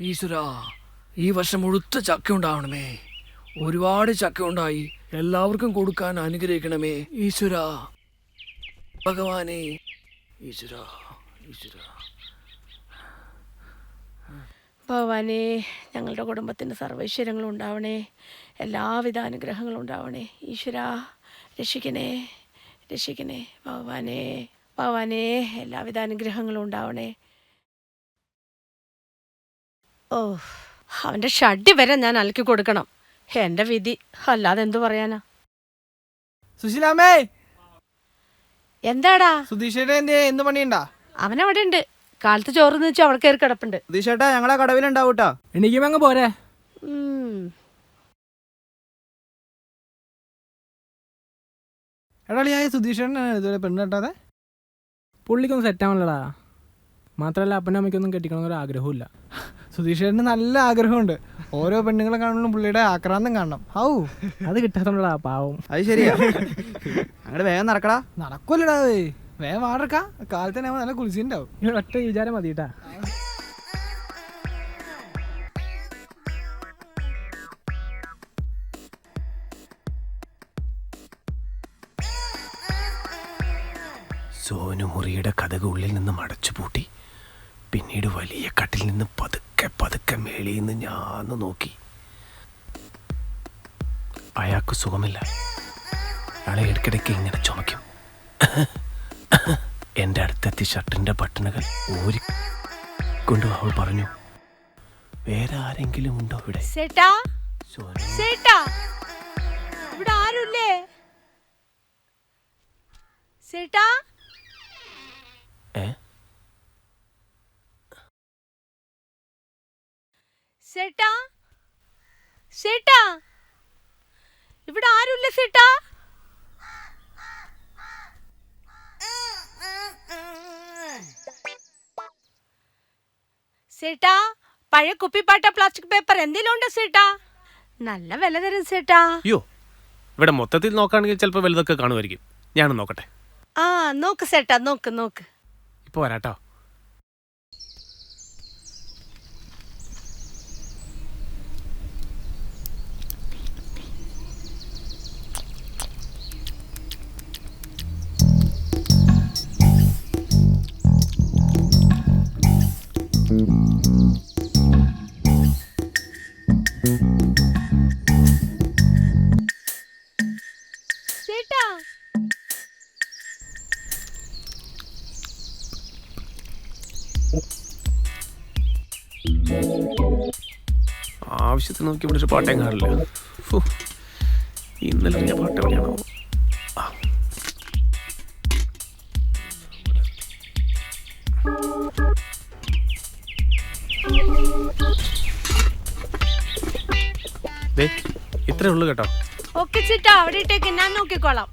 ഈശ്വരാ ഈ വർഷം മുഴുത്ത ചക്ക ഉണ്ടാവണമേ ഒരുപാട് ചക്ക ഉണ്ടായി എല്ലാവർക്കും കൊടുക്കാൻ അനുഗ്രഹിക്കണമേ. ഈശ്വരാ ഭഗവാനെ. ഈശ്വരാ ഈശ്വരാ. ഭഗവാനെ ഞങ്ങളുടെ കുടുംബത്തിന് സർവൈശ്വര്യങ്ങളും ഉണ്ടാവണേ. എല്ലാവിധ അനുഗ്രഹങ്ങളും ഉണ്ടാവണേ. ഈശ്വരാ രക്ഷിക്കണേ രക്ഷിക്കണേ. ഭഗവാനെ ഭഗവാനെ എല്ലാവിധ അനുഗ്രഹങ്ങളും ഉണ്ടാവണേ. ഓ അവന്റെ ഷഡ്ഡി വരെ ഞാൻ അലക്കി കൊടുക്കണം. എന്റെ വിധി അല്ലാതെ എന്തു പറയാനാ? സുശീലാമേ എന്താടാ? സുധീഷേട്ടാ എന്തേ എന്ത് പണിയുണ്ടാ? അവനവിടെ ഉണ്ട്. കാലത്ത് ചോറ് വെച്ചാൽ അവിടെ കയറി കിടപ്പുണ്ട്. സുധീഷേട്ടാ ഞങ്ങളെ കടവിലുണ്ടാവൂട്ടാ എണീക്കും അങ്ങ് പോരെ. എടാളിയായ സുധീഷേട്ടനാണ് ഇതുവരെ പെണ്ണ് കെട്ടാതെ? പുള്ളിക്കൊന്നും സെറ്റ് ആവണല്ലടാ. മാത്രമല്ല അപ്പനും അമ്മയ്ക്കൊന്നും കെട്ടിക്കണമെന്നൊരു ആഗ്രഹമില്ല സുധീഷേട്ടന് നല്ല ആഗ്രഹമുണ്ട്. ഓരോ പെണ്ണുങ്ങളെ കാണുമ്പോഴും പുള്ളിയുടെ ആക്രാന്തം കാണണം. ഔ അത് കിട്ടാത്തോണ്ടാ പാവം. അത് ശരിയാ. അങ്ങോട്ട് വേഗം നടക്കടാ. നടക്കൂലടാ വേഗം വാടക്കാ കാലത്തിന് തന്നെ നല്ല കുളിച്ചിട്ടുണ്ടാവും ഈ ഒറ്റ വിചാരം മതിട്ടാ. സോനു മുറിയുടെ കഥകൾ ഉള്ളിൽ നിന്ന് മടച്ചു പൂട്ടി. പിന്നീട് വലിയ കട്ടിൽ നിന്ന് പതുക്കെ പതുക്കെ മേളിൽ നിന്ന് ഞാൻ നോക്കി. അയാൾക്ക് സുഖമില്ല. അയാളെ ഇടയ്ക്കിടയ്ക്ക് ഇങ്ങനെ ചുമയ്ക്കും എന്റെ അടുത്തെത്തി ഷർട്ടിന്റെ ബട്ടണുകൾ ഊരി കൊണ്ടു അവൾ പറഞ്ഞു വേറെ ആരെങ്കിലും ഉണ്ടോ ഇവിടെ? ഇവിടെ ആരുല്ലേ? സേട്ടാ സേട്ടാ? സേട്ടാ? ഇവിടെ ആരുമില്ല സേട്ടാ? സേട്ടാ പഴയ കുപ്പിപ്പാട്ട പ്ലാസ്റ്റിക് പേപ്പർ എന്തെങ്കിലും ഉണ്ടോ സേട്ടാ? നല്ല വില തരും സേട്ടാ. അയ്യോ ഇവിടെ മൊത്തത്തിൽ നോക്കാണെങ്കിൽ ചിലപ്പോൾ വലുതൊക്കെ കാണുമായിരിക്കും. ഞാൻ നോക്കട്ടെ. ആ നോക്ക് സേട്ടാ നോക്ക് നോക്ക്. ഇപ്പൊ വരാട്ടോ. ആവശ്യത്തിന് നോക്കി ഇവിടെ ഒരു പാട്ടേം കാണില്ല. ഇന്നലെ ഞാൻ പാട്ട് എവിടെയാണോ? ഇത്രേ ഉള്ളു കേട്ടോ. ഓക്കെ ചേട്ടാ അവിടെ ഇട്ടേക്ക്. ഞാൻ നോക്കിക്കോളാം.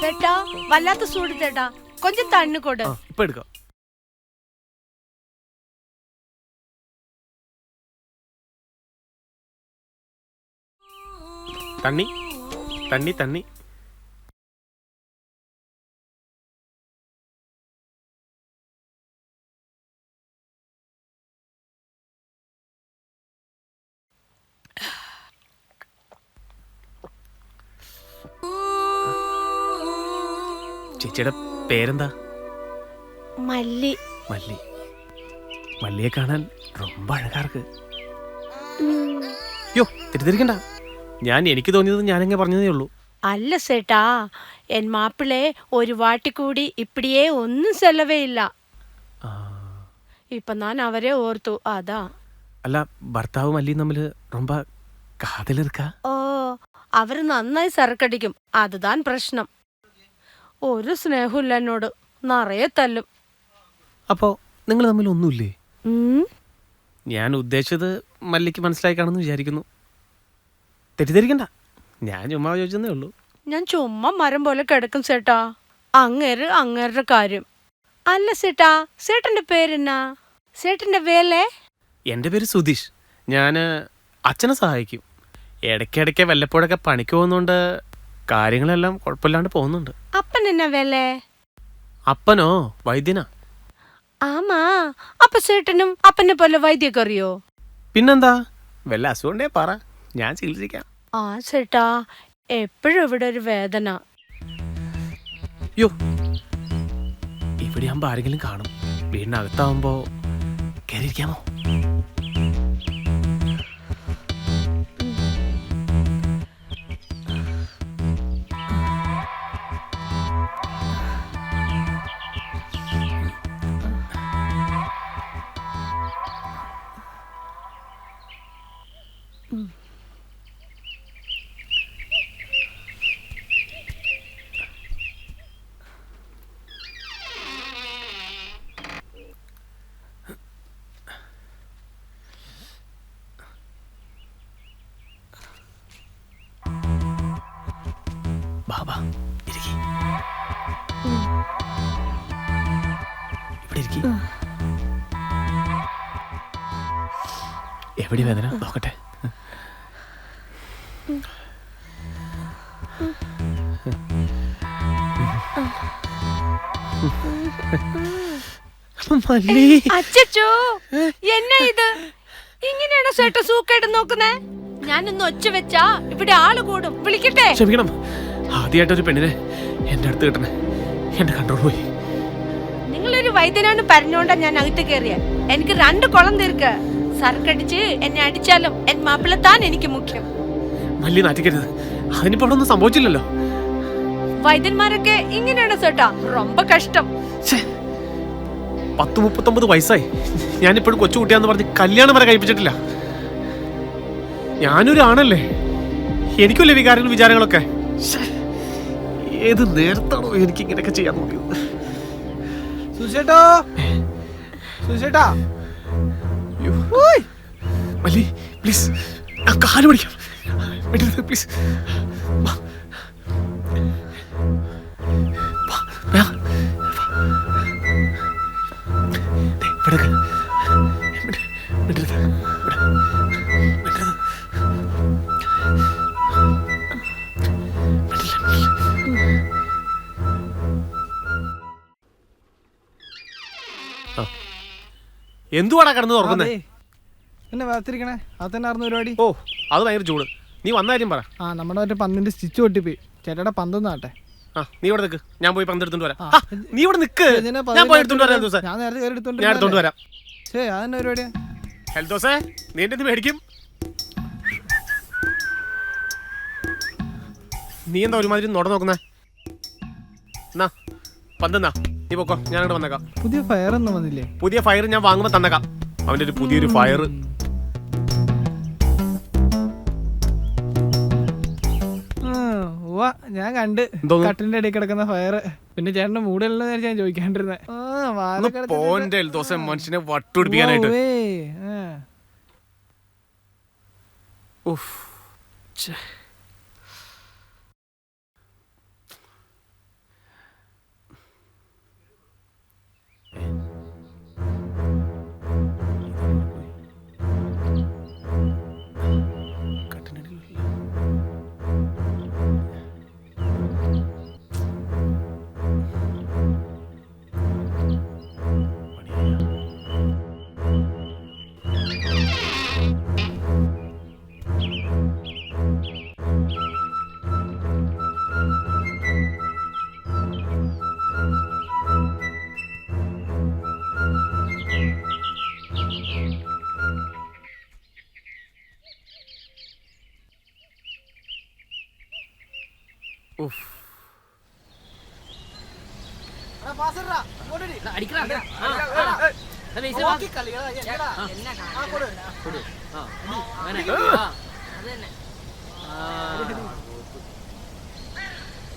ചേട്ടാ വല്ലാത്ത സൂട് ചേട്ടാ. കൊഞ്ചം തണ്ണു കൊട്. ഇപ്പൊ എടുക്കാം. തണ്ണി? തണ്ണി തണ്ണി ചേച്ചിയുടെ പേരെന്താ? മല്ലി. മല്ലി. മല്ലിയെ കാണാൻ ரொம்ப அழகா இருக்கு யோ திட்டு ഞാൻ എനിക്ക് തോന്നിയത് ഞാനങ്ങ് പറഞ്ഞതേ ഉള്ളൂ അല്ല சேட்டா എൻ മാപ്പിളെ ഒരു വാട്ടി കൂടി ഇപ്പിടിയേ ഒന്നും ചെലവേ ഇല്ല ആ, ഇപ്പൊ ഞാൻ അവരെ ഓർത്തു അതാ അല്ല ഭർത്താവ് മല്ലിയും തമ്മിൽ ரொம்ப കാതൽ ഇരിക്കാ ഓ അവര് നന്നായി സരക്കടിക്കും അതുതാൻ പ്രശ്നം ഒരു സ്നേഹമില്ല എന്നോട് നിറയെ തല്ലും അപ്പോ നിങ്ങൾ തമ്മിൽ ഒന്നുമില്ലേ ഉം. ഞാൻ ഉദ്ദേശിച്ചത് മല്ലിക്ക് മനസ്സിലായി കാണുമെന്ന് വിചാരിക്കുന്നു തെറ്റിദ്ധരിക്കണ്ട. ഞാൻ ചുമ്മാ ചോദിച്ചതേ ഉള്ളൂ. ഞാൻ ചുമ്മാ മരം പോലെ കിടക്കും സേട്ടാ. അങ്ങേര് അങ്ങേരുടെ കാര്യം. അല്ല സേട്ടാ സേട്ടന്റെ പേരെന്നാ? സേട്ടന്റെ വേലേ എന്റെ പേര് സുധീഷ്. ഞാൻ അച്ഛനെ സഹായിക്കും. ഇടയ്ക്കിടയ്ക്ക് വല്ലപ്പോഴൊക്കെ പണിക്ക് പോകുന്നുണ്ട് കാര്യങ്ങളെല്ലാം കുഴപ്പമില്ലാണ്ട് പോകുന്നുണ്ട്. അപ്പൻ എന്നാ വേലേ? അപ്പനോ? വൈദ്യനാ. ആമാ. അപ്പ സേട്ടനും അപ്പനെ പോലെ വൈദ്യൊക്കെ അറിയോ? പിന്നെന്താ? വല്ല അസുഖണ്ടേ പറ. ഞാൻ ചികിത്സിക്കാം. ആ ചേട്ടാ എപ്പോഴും ഇവിടെ ഒരു വേദന. യോ ഇവിടെ ആകുമ്പോ ആരെങ്കിലും കാണും. വീടിനകത്താവുമ്പോ കയറിയിരിക്കാമോ? എവിടെ വേദന? നോക്കട്ടെ. അച്ചച്ചോ എന്നാ ഇത്? ഇങ്ങനെയാണോ ചേട്ടൻ സൂക്കേട് നോക്കുന്നേ? ഞാനൊന്ന് ഒച്ച വെച്ചാ ഇവിടെ ആൾ കൂടും. വിളിക്കട്ടെ? ക്ഷമിക്കണം. ആദ്യമായിട്ടൊരു പെണ്ണിനെ എന്റെ അടുത്ത് കിട്ടണേ. എന്റെ കൺട്രോൾ പോയി. നിങ്ങളൊരു വൈദ്യനാണ് പറഞ്ഞോണ്ടാ ഞാൻ അകത്ത് കയറിയ എനിക്ക് രണ്ട് കുളം തീർക്ക്. സർക്കടിച്ച് എന്നെ അടിച്ചാലും എൻ മാപ്പിള താൻ എനിക്ക് മുഖ്യം മല്ലി നാറ്റിക്കരുത് അതിനിപ്പോ അവിടെ ഒന്നും സംഭവിച്ചില്ലല്ലോ വൈദ്യന്മാരൊക്കെ ഇങ്ങനെയാണ് ചേട്ടാ ரொம்ப കഷ്ടം ഛേ, പത്ത് മുപ്പത്തൊമ്പത് വയസ്സായി ഞാനിപ്പോഴും കൊച്ചുകുട്ടിയാന്ന് പറഞ്ഞ് കല്യാണം വരെ കഴിപ്പിച്ചിട്ടില്ല ഞാനൊരു ആണല്ലേ എനിക്കല്ലേ വികാരങ്ങളും വിചാരങ്ങളൊക്കെ ശ്ശേ, ഏത് നേരത്താണോ എനിക്ക് ഇങ്ങനെയൊക്കെ ചെയ്യാൻ നോക്കിയത് സുശേട്ടോ സുശേട്ടാ അയ്യോ. മല്ലി പ്ലീസ് ഞാൻ കാൽ പിടിക്കാം. പ്ലീസ്. എന്തുവാടാ കിടന്ന് തുറക്കുന്നേ? എന്നെ വേർത്തിരിക്കണേ അത് തന്നെ ആയിരുന്നു പരിപാടി. ഓ അത് ഭയങ്കര ചൂട്. നീ വന്ന കാര്യം പറ. ആ നമ്മുടെ മറ്റേ പന്തിന്റെ സ്റ്റിച്ച് പൊട്ടിപ്പോയി. ചേട്ടയുടെ പന്തൊന്നാട്ടെ ആ നീ ഇവിടെ നിൽക്ക് ഞാൻ പോയി പന്തെടുത്തോണ്ട് വരാം. ആ. നീ ഇവിടെ നിൽക്ക് ഇതിനെ ഞാൻ പോയി എടുത്തോണ്ട് വരാം ദിവസം ഞാൻ നേരത്തെ കയറി എടുത്തോണ്ട് ഞാൻ എടുത്തോണ്ട് വരാം. ശേ അതെന്നെ പരിപാടിയാ ഹെൽത്ത് ദോസേ നീ എന്റെ മേടിക്കും നീ എന്താ ഒരുമാതിരി നോട നോക്കുന്നേ? എന്നാ പന്തെന്നാ നീ പൊക്കോ ഞാൻ അങ്ങോട്ട് വന്നേക്കാം. പുതിയ ഫയർ ഒന്നും വന്നില്ലേ? പുതിയ ഫയർ ഞാൻ വാങ്ങുമ്പോൾ തന്നേക്കാം. അവന്റെ ഒരു പുതിയൊരു ഫയർ ഞാൻ കണ്ട്. കട്ടിന്റെ കട്ടിലിന്റെ ഇടയിൽ കിടക്കുന്ന ഫയർ പിന്നെ ചേട്ടന്റെ മൂടല്ലോ ഞാൻ ചോദിക്കാണ്ടിരുന്നെ. ആ, വാതിൽ ഒന്ന് കിടന്നിട്ട് പോന്റെ മനുഷ്യനെ വട്ടുപിടിപ്പിക്കാനായിട്ട്. ഉഫ്.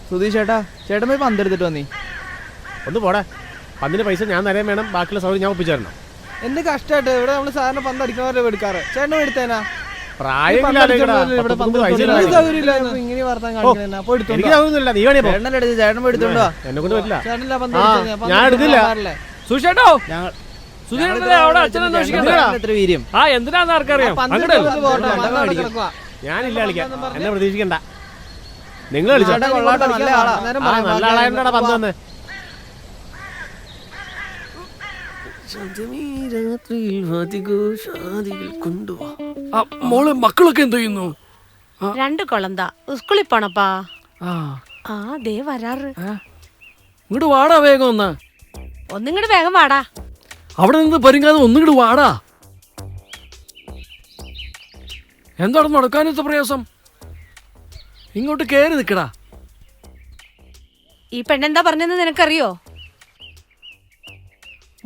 സുധീഷ് ചേട്ടാ ചേട്ടൻ പോയി പന്തെടുത്തിട്ട് വന്നി. ഒന്ന് പോടാ. പന്തിന് പൈസ ഞാൻ തരാൻ വേണം. ബാക്കിയുള്ള സൗകര്യം ഞാൻ ഒപ്പിച്ചേരണം എന്ത് കഷ്ടായിട്ട്? ഇവിടെ നമ്മൾ സാധാരണ പന്ത് അടിക്കണവരെ എടുക്കാറ്. ചേട്ടൻ എടുത്തേനാ? ചേട്ടൻ എടുത്തോണ്ട് വാ. എന്നെ പറ്റില്ല. ചേട്ടനില്ല പന്ത് ആ, ഞാൻ എടുക്കില്ല? സുഷേട്ടോ ഞങ്ങൾ സുധീരനല്ലേ അവിടെ അച്ഛനെ അന്വേഷിക്കണ്ടേ വീര്യം ആ എന്തിനാന്ന് ആർക്കറിയാം. ഞാനില്ല കളിക്കാം എന്നെ പ്രതീക്ഷിക്കണ്ട. നിങ്ങൾ കളിച്ചോ? നല്ല പന്ത് വന്ന്. മോളെ മക്കളൊക്കെ എന്ത് ചെയ്യുന്നു? രണ്ട് കൊളന്താ. സ്കൂളിൽ പോണപ്പാ. ആ. ആ ദേ വരാറ്. ഇങ്ങോട്ട് വാടാ വേഗം ഒന്ന്. ഒന്നിങ്ങോട്ട് വേഗം വാടാ. അവിടെ നിന്ന് പരിങ്ങാതെ ഒന്നുകൂടി വാടാ. എന്താണ് നടക്കാനത്തെ പ്രയാസം? ഇങ്ങോട്ട് കയറി നിൽക്കടാ ഈ പെണ്ണെന്താ പറഞ്ഞെന്ന് നിനക്കറിയോ?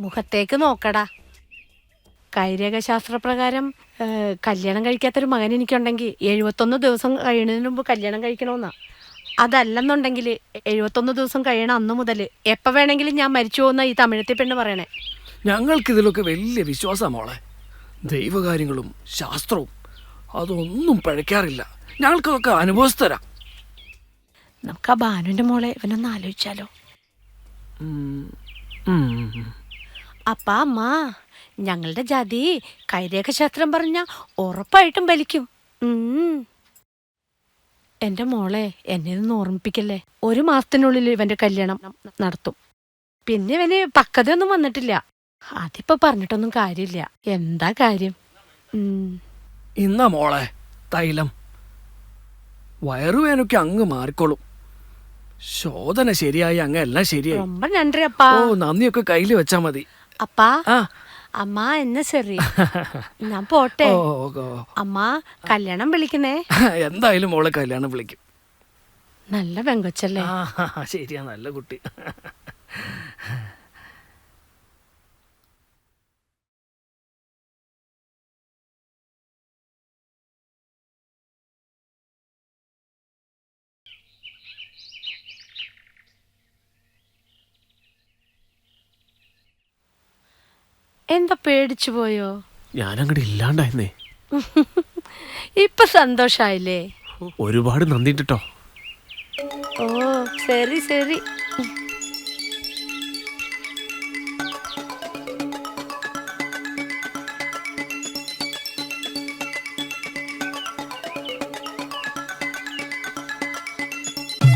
മുഖത്തേക്ക് നോക്കടാ. കൈരേഖശാസ്ത്രപ്രകാരം കല്യാണം കഴിക്കാത്തൊരു മകൻ എനിക്കുണ്ടെങ്കിൽ എഴുപത്തൊന്ന് ദിവസം കഴിയുന്നതിന് മുമ്പ് കല്യാണം കഴിക്കണമെന്നാ അതല്ലെന്നുണ്ടെങ്കിൽ എഴുപത്തൊന്ന് ദിവസം കഴിയണ അന്ന് മുതൽ എപ്പോൾ വേണമെങ്കിലും ഞാൻ മരിച്ചു പോകുന്ന ഈ തമിഴത്തെ പെണ്ണ് പറയണേ. ഞങ്ങൾക്ക് ഇതിലൊക്കെ വലിയ വിശ്വാസമാണ് മോളെ. ദൈവകാര്യങ്ങളും ശാസ്ത്രവും അതൊന്നും പഴയ്ക്കാറില്ല ഞങ്ങൾക്കതൊക്കെ അനുഭവസ്ഥരാ. നമുക്ക് ആ ബാനുവിന്റെ മോളെ ഇവനൊന്ന് ആലോചിച്ചാലോ. അപ്പാ അമ്മ ഞങ്ങളുടെ ജാതി കൈരേഖശാസ്ത്രം പറഞ്ഞ ഉറപ്പായിട്ടും ബലിക്കും. എന്റെ മോളെ എന്നെ ഒന്ന് ഓർമ്മിപ്പിക്കല്ലേ? ഒരു മാസത്തിനുള്ളിൽ ഇവന്റെ കല്യാണം നടത്തും. പിന്നെ ഇവന് പക്വതയൊന്നും വന്നിട്ടില്ല. അതിപ്പോ പറഞ്ഞിട്ടൊന്നും കാര്യമില്ല. എന്താ കാര്യം? ഇന്നാ മോളെ തൈലം. വയറുവേനൊക്കെ അങ്ങ് മാറിക്കോളും. ശോധന ശരിയായി അങ്ങ് എല്ലാം ശരിയായി. ரொம்ப ഓ നന്ദിയൊക്കെ കയ്യിൽ വെച്ചാ മതി. അപ്പാ ആ. അമ്മ എന്നെ ശരി. ഞാൻ പോട്ടെ. ഓ. അമ്മ കല്യാണം വിളിക്കണേ. എന്തായാലും മോളെ കല്യാണം വിളിക്കും. നല്ല പെങ്കൊച്ചല്ലേ? ആ ശരിയാ നല്ല കുട്ടി. എന്താ പേടിച്ചു പോയോ? ഞാനങ്ങോട്ട് ഇല്ലാണ്ടായിരുന്നേ. ഇപ്പൊ സന്തോഷായില്ലേ? ഒരുപാട് നന്ദിട്ടോ ഓ ശരി ശരി.